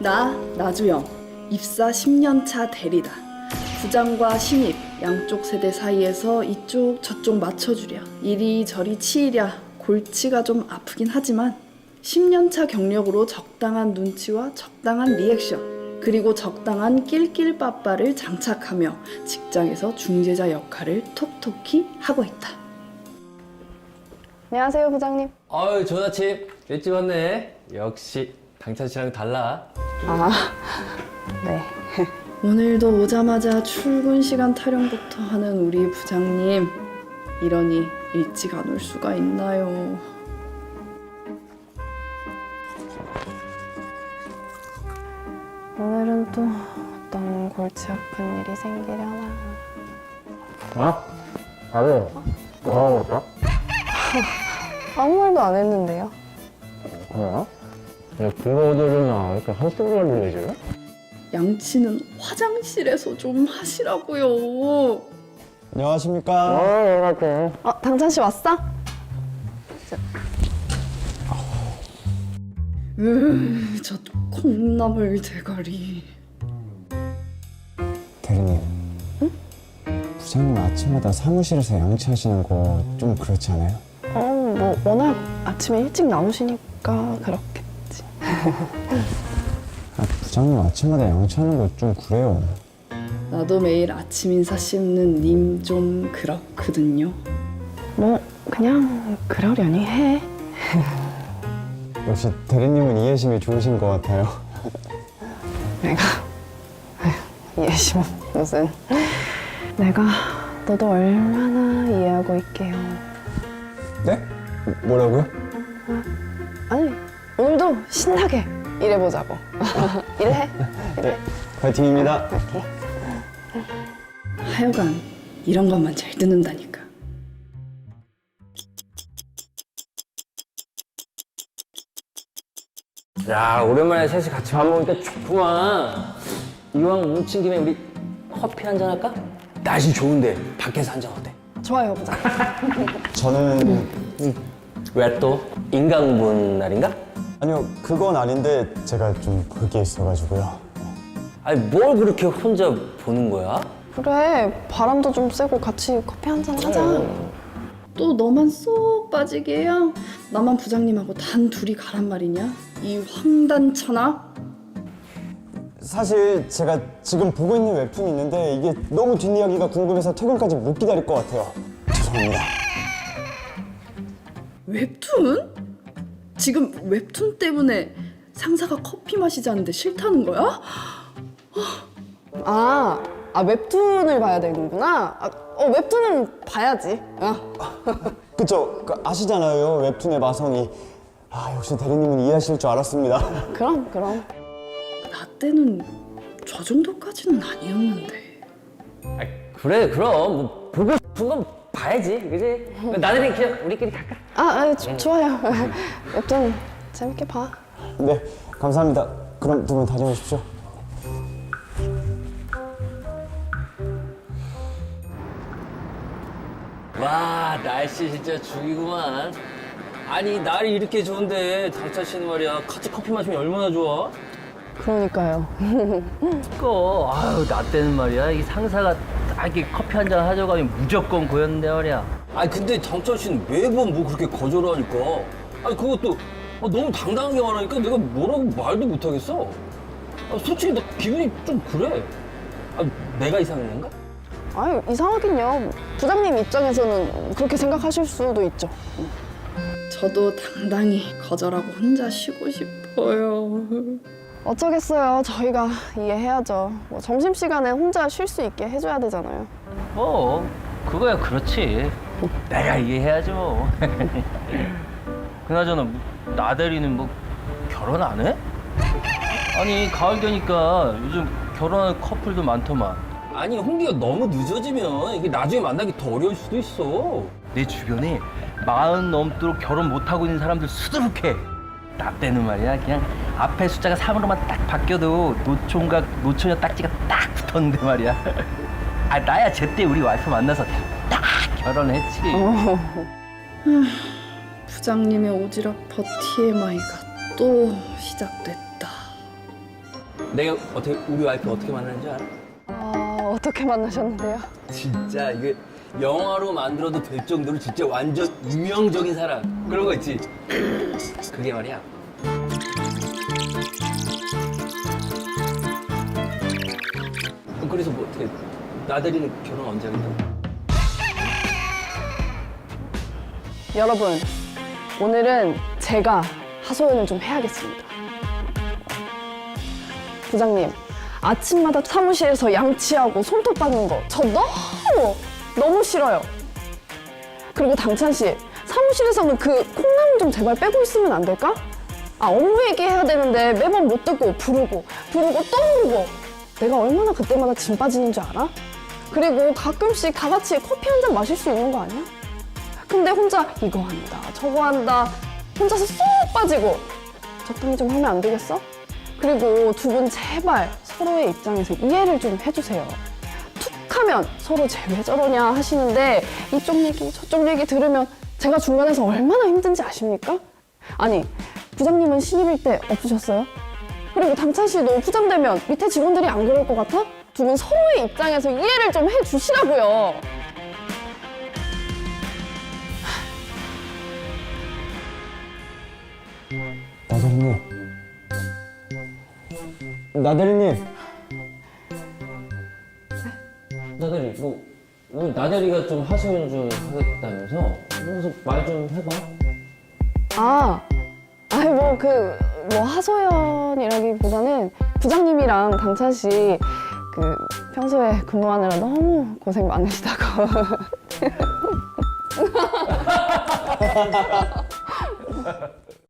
나 나주영 입사 10년 차 대리다. 부장과 신입 양쪽 세대 사이에서 이쪽 저쪽 맞춰주랴 이리저리 치이랴 골치가 좀 아프긴 하지만 10년 차 경력으로 적당한 눈치와 적당한 리액션 그리고 적당한 낄낄빠빠를 장착하며 직장에서 중재자 역할을 톡톡히 하고 있다. 안녕하세요, 부장님. 아유 좋은 아침 일찍 왔네 역시 당찬 씨랑 달라 아, 네. 오늘도 오자마자 출근 시간 타령부터 하는 우리 부장님 이러니 일찍 안 올 수가 있나요? 오늘은 또 어떤 골치 아픈 일이 생기려나. 어? 아니 뭐 먹을까? 아무 말도 안 했는데요. 뭐야? 야 부모들이나 이렇게 한숨을 빌리지? 양치는 화장실에서 좀 하시라고요. 안녕하십니까. 어 이렇게 어, 당찬 씨 왔어? 으, 저 콩나물 대가리. 대리님. 부장님 아침마다 사무실에서 양치하시는 거 좀 그렇지 않아요? 어, 뭐 워낙 아침에 일찍 나오시니까 그렇겠지. 아, 부장님 아침마다 양치하는 거 좀 그래요. 나도 매일 아침 인사 씹는 님 좀 그렇거든요. 뭐 그냥 그러려니 해. 역시 대리님은 이해심이 좋으신 것 같아요. 내가 아휴, 이해심 무슨. 내가 너도 얼마나 이해하고 있게요. 네? 뭐라고요? 아니 오늘도 신나게 일해보자고. 일해. 네, 파이팅입니다. 하여간 이런 것만 잘 듣는다니까. 야 오랜만에 셋이 같이 밥 먹으니까 좋구만 이왕 뭉친 김에 우리 커피 한 잔 할까? 날씨 좋은데 밖에서 한 잔 어때? 좋아요, 부장. 저는 왜 또? 인강분 날인가? 아니요 그건 아닌데 제가 좀 볼 게 있어가지고요. 아니 뭘 그렇게 혼자 보는 거야? 그래, 바람도 좀 쐬고 같이 커피 한 잔 하자. 또 너만 쏙 빠지게 해야 나만 부장님하고 단 둘이 가란 말이냐? 이 황단천하? 사실 제가 지금 보고 있는 웹툰이 있는데 이게 너무 뒷이야기가 궁금해서 퇴근까지 못 기다릴 것 같아요. 죄송합니다. 웹툰? 지금 웹툰 때문에 상사가 커피 마시자는데 싫다는 거야? 아, 아 웹툰을 봐야 되는구나. 아, 어, 웹툰은 봐야지. 아, 그쵸? 그 아시잖아요 웹툰의 마성이. 아 역시 대리님은 이해하실 줄 알았습니다. 그럼, 그럼. 나 때는 저 정도까지는 아니었는데. 아, 그래 그럼 뭐 보고 싶은 건 봐야지 그지? 나들이 그냥 우리끼리 갈까? 아, 아 조- 좋아요. 웹툰 재밌게 봐. 네 감사합니다. 그럼 두 분 다녀오십시오. 와 날씨 진짜 죽이구만 아니 날이 이렇게 좋은데 당찬 씨는 말이야 같이 커피 마시면 얼마나 좋아? 그러니까요. 그거 아유 나 때는 말이야 이 상사가 딱 이렇게 커피 한 잔 하자고 하면 무조건 고였는데 말이야 아니 근데 당찬 씨는 매번 뭐 그렇게 거절하니까 아니 그것도 아, 너무 당당하게 말하니까 내가 뭐라고 말도 못하겠어 아, 솔직히 나 기분이 좀 그래 아, 내가 이상한 건가? 아유, 이상하긴요. 부장님 입장에서는 그렇게 생각하실 수도 있죠. 저도 당당히 거절하고 혼자 쉬고 싶어요. 어쩌겠어요. 저희가 이해해야죠. 뭐 점심시간에 혼자 쉴 수 있게 해줘야 되잖아요. 뭐 그거야 그렇지 내가 이해해야지 뭐. 그나저나 뭐, 나대리는 뭐 결혼 안 해? 아니 가을 되니까 요즘 결혼하는 커플도 많더만. 아니 홍기가 너무 늦어지면 이게 나중에 만나기 더 어려울 수도 있어. 내 주변에 마흔 넘도록 결혼 못하고 있는 사람들 수두룩해. 나 때는 말이야 그냥 앞에 숫자가 3으로만 딱 바뀌어도 노총각 노처녀 딱지가 딱 붙었는데 말이야. 아 나야 제때 우리 와이프 만나서 딱 결혼했지 부장님의 오지랖퍼 TMI가 또 시작됐다. 내가 어떻게 우리 와이프 어떻게 만났는지 알아? 아, 어떻게 만나셨는데요? 진짜 이게 영화로 만들어도 될 정도로 진짜 완전 유명적인 사람 그런 거 있지 그게 말이야 어, 그래서 뭐 어떻게 나들이는 결혼 언제 하겠다고? 여러분, 오늘은 제가 하소연을 좀 해야겠습니다. 부장님, 아침마다 사무실에서 양치하고 손톱 닦는 거 저 너무 너무 싫어요. 그리고 당찬 씨, 사무실에서는 그 콩나물 좀 제발 빼고 있으면 안 될까? 아 업무 얘기해야 되는데 매번 못 듣고 부르고 부르고 또 부르고 내가 얼마나 그때마다 진 빠지는 줄 알아? 그리고 가끔씩 다 같이 커피 한 잔 마실 수 있는 거 아니야? 근데 혼자 이거 한다 저거 한다 혼자서 쏙 빠지고 적당히 좀 하면 안 되겠어? 그리고 두 분 제발 서로의 입장에서 이해를 좀 해주세요 툭 하면 서로 쟤 왜 저러냐 하시는데 이쪽 얘기 저쪽 얘기 들으면 제가 중간에서 얼마나 힘든지 아십니까? 아니 부장님은 신입일 때 없으셨어요? 그리고 당찬 씨도 부장되면 밑에 직원들이 안 그럴 것 같아? 두 분 서로의 입장에서 이해를 좀 해주시라고요 나대리님. 나대리 뭐, 뭐 나대리가 좀 하소연 좀 하겠다면서 그래서 말 좀 해봐 아, 아니 뭐 그 뭐 하소연이라기보다는 부장님이랑 당찬 씨 그 평소에 근무하느라 너무 고생 많으시다고.